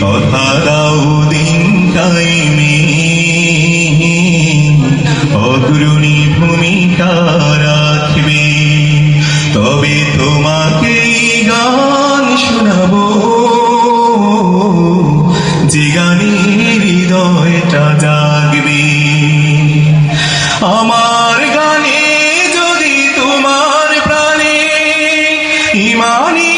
কথা দাও দিন টাইমে অগ্রণী ভূমিকা রাখবে। তবে তোমাকে গান শোনাবো। যে গানে হৃদয়টা জাগবে। আমার গানে যদি তোমার প্রাণে ইমানি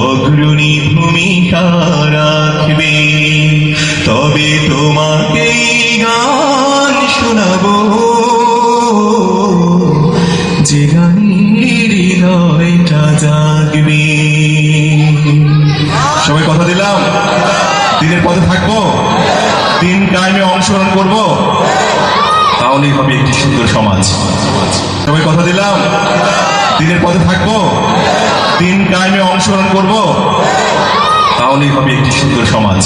অগ্রণী ভূমিকা রাখবে। তবে তোমাকে গান শোনাবো। যে গানের হৃদয়টা জাগবে। সবাই কথা দিলাম? দিনের পথে থাকব? দিন টাইমে অংশগ্রহণ করব? তাহলেই হবে একটি সুন্দর সমাজ। সবাই কথা দিলাম? দিনের পথে থাকব? দিন টাইমে অনুসরণ করব? তাহলেই হবে একটি সুন্দর সমাজ।